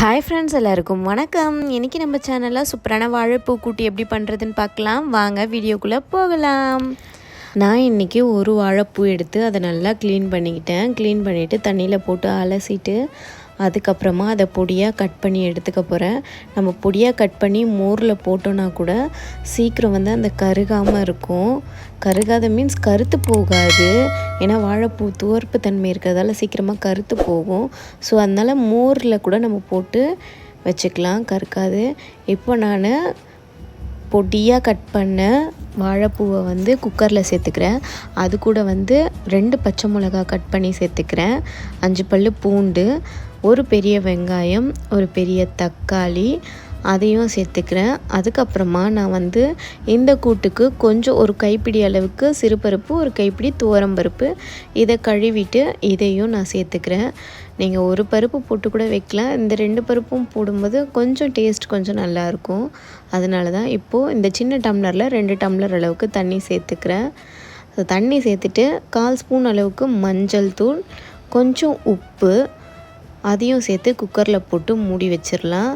Hi friends எல்லாருக்கும் வணக்கம். இன்றைக்கி நம்ம சேனலில் சூப்பரான வாழைப்பூ கூட்டி எப்படி பண்ணுறதுன்னு பார்க்கலாம். வாங்க வீடியோக்குள்ளே போகலாம். நான் இன்றைக்கி ஒரு வாழைப்பூ எடுத்து அதை நல்லா க்ளீன் பண்ணிக்கிட்டேன். க்ளீன் பண்ணிவிட்டு தண்ணியில் போட்டு அலசிட்டு அதுக்கப்புறமா அதை பொடியாக கட் பண்ணி எடுத்துக்க போகிறேன் நம்ம பொடியாக கட் பண்ணி மோரில் போட்டோன்னா கூட சீக்கிரம் வந்து அந்த கருகாமல் இருக்கும். கருகாத மீன்ஸ் கருத்து போகாது. ஏன்னா வாழைப்பூ துவர்ப்பு தன்மை இருக்கிறதால சீக்கிரமாக கருத்து போகும். ஸோ அதனால் மோரில் கூட நம்ம போட்டு வச்சுக்கலாம். கருக்காது. இப்போ நான் பொடியாக கட் பண்ண வாழைப்பூவை வந்து குக்கரில் சேர்த்துக்கிறேன். அது கூட வந்து ரெண்டு பச்சை மிளகா கட் பண்ணி சேர்த்துக்கிறேன். அஞ்சு பல் பூண்டு. ஒரு பெரிய வெங்காயம் ஒரு பெரிய தக்காளி அதையும் சேர்த்துக்கிறேன். அதுக்கப்புறமா நான் வந்து இந்த கூட்டுக்கு கொஞ்சம் ஒரு கைப்பிடி அளவுக்கு சிறுபருப்பு ஒரு கைப்பிடி துவரம்பருப்பு இதை கழுவிட்டு இதையும் நான் சேர்த்துக்கிறேன். நீங்கள் ஒரு பருப்பு போட்டு கூட வைக்கலாம். இந்த ரெண்டு பருப்பும் போடும்போது கொஞ்சம் டேஸ்ட் கொஞ்சம் நல்லாயிருக்கும் அதனால தான் இப்போது இந்த சின்ன டம்ளரில் ரெண்டு டம்ளர் அளவுக்கு தண்ணி சேர்த்துக்கிறேன். தண்ணி சேர்த்துட்டு கால் ஸ்பூன் அளவுக்கு மஞ்சள் தூள் கொஞ்சம் உப்பு அதையும் சேர்த்து குக்கரில் போட்டு மூடி வச்சிடலாம்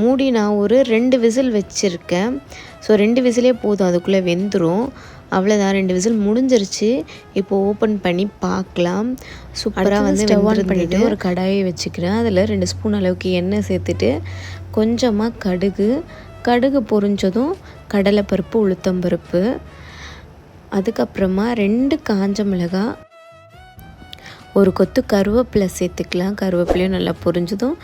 மூடி நான் ஒரு ரெண்டு விசில் வச்சுருக்கேன். ஸோ ரெண்டு விசிலே போதும் அதுக்குள்ளே வெந்துடும் அவ்வளோதான் ரெண்டு விசில் முடிஞ்சிருச்சு. இப்போ ஓப்பன் பண்ணி பார்க்கலாம். சூப்பராக வந்து ஸ்டவ் ஆன் பண்ணிவிட்டு ஒரு கடாயை வச்சுக்கிறேன். அதில் ரெண்டு ஸ்பூன் அளவுக்கு எண்ணெய் சேர்த்துட்டு கொஞ்சமாக கடுகு. கடுகு பொரிஞ்சதும் கடலைப்பருப்பு உளுத்தம்பருப்பு. அதுக்கப்புறமா ரெண்டு காஞ்ச மிளகாய் ஒரு கொத்து கருவேப்பிலை சேர்த்துக்கலாம். கருவேப்பிலையும் நல்லா பொரிஞ்சதும்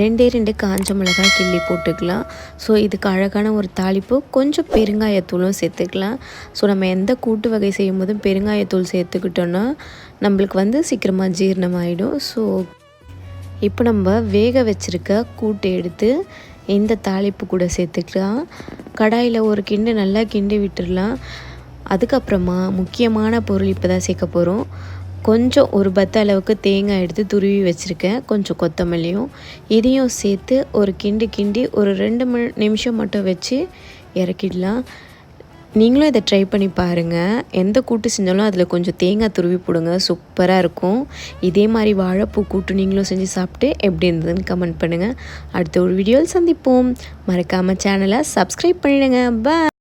ரெண்டே ரெண்டு காஞ்ச மிளகாய் கிள்ளி போட்டுக்கலாம். ஸோ இதுக்கு அழகான ஒரு தாளிப்பு. கொஞ்சம் பெருங்காயத்தூளும் சேர்த்துக்கலாம். ஸோ நம்ம எந்த கூட்டு வகை செய்யும் போதும் பெருங்காயத்தூள் சேர்த்துக்கிட்டோன்னா நம்மளுக்கு வந்து சீக்கிரமாக ஜீரணம் ஆகிடும் ஸோ இப்போ நம்ம வேக வச்சுருக்க கூட்டை எடுத்து இந்த தாளிப்பு கூட சேர்த்துக்கலாம். கடாயில் ஒரு கிண்டு நல்லா கிண்டி விட்டுடலாம் அதுக்கப்புறமா முக்கியமான பொருள் இப்போ தான் சேர்க்க போகிறோம் கொஞ்சம் ஒரு பத்த அளவுக்கு தேங்காய் எடுத்து துருவி வச்சுருக்கேன். கொஞ்சம் கொத்தமல்லியும் இதையும் சேர்த்து ஒரு கிண்டி கிண்டி ஒரு ரெண்டு மணி நிமிஷம் மட்டும் வச்சு இறக்கிடலாம். நீங்களும் இதை ட்ரை பண்ணி பாருங்கள் எந்த கூட்டு செஞ்சாலும் அதில் கொஞ்சம் தேங்காய் துருவி போடுங்க. சூப்பராக இருக்கும். இதே மாதிரி வாழைப்பூ கூட்டு நீங்களும் செஞ்சு சாப்பிட்டு எப்படி இருந்ததுன்னு கமெண்ட் பண்ணுங்கள் அடுத்த ஒரு வீடியோவில் சந்திப்போம். மறக்காமல் சேனலை சப்ஸ்கிரைப் பண்ணிவிடுங்க பாய்